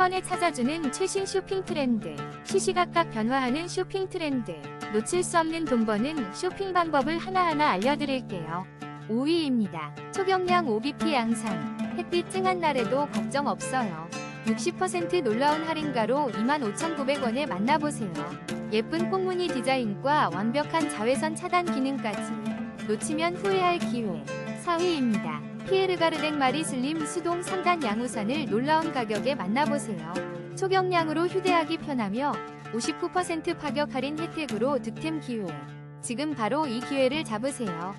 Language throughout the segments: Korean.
번에 찾아주는 최신 쇼핑 트렌드. 시시각각 변화하는 쇼핑 트렌드. 놓칠 수 없는 돈 버는 쇼핑 방법을 하나하나 알려드릴게요. 5위입니다. 초경량 OBP 양산. 햇빛 쨍한 날에도 걱정 없어요. 60% 놀라운 할인가로 25,900원에 만나보세요. 예쁜 꽃무늬 디자인과 완벽한 자외선 차단 기능까지. 놓치면 후회할 기회. 4위입니다. 피에르가르덴 마리 슬림 수동 3단 양우산을 놀라운 가격에 만나보세요. 초경량으로 휴대하기 편하며 59% 파격 할인 혜택으로 득템 기회. 지금 바로 이 기회를 잡으세요.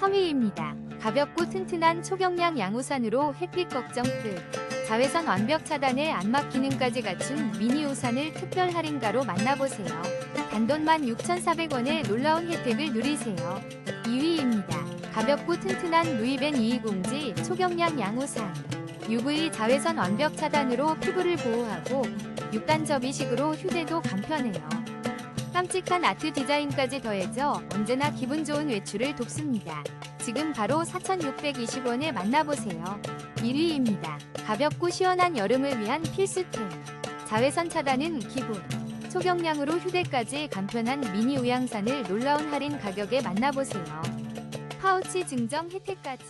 3위입니다. 가볍고 튼튼한 초경량 양우산으로 햇빛 걱정 끝. 자외선 완벽 차단에 안막 기능까지 갖춘 미니 우산을 특별 할인가로 만나보세요. 단돈만 6,400원의 놀라운 혜택을 누리세요. 2위입니다. 가볍고 튼튼한 루이벤 220지 초경량 양우산. UV 자외선 완벽 차단으로 피부를 보호하고 6단 접이식으로 휴대도 간편해요. 깜찍한 아트 디자인까지 더해져 언제나 기분 좋은 외출을 돕습니다. 지금 바로 4,620원에 만나보세요. 1위입니다. 가볍고 시원한 여름을 위한 필수템. 자외선 차단은 기본. 초경량으로 휴대까지 간편한 미니 우양산을 놀라운 할인 가격에 만나보세요. 파우치 증정 혜택까지.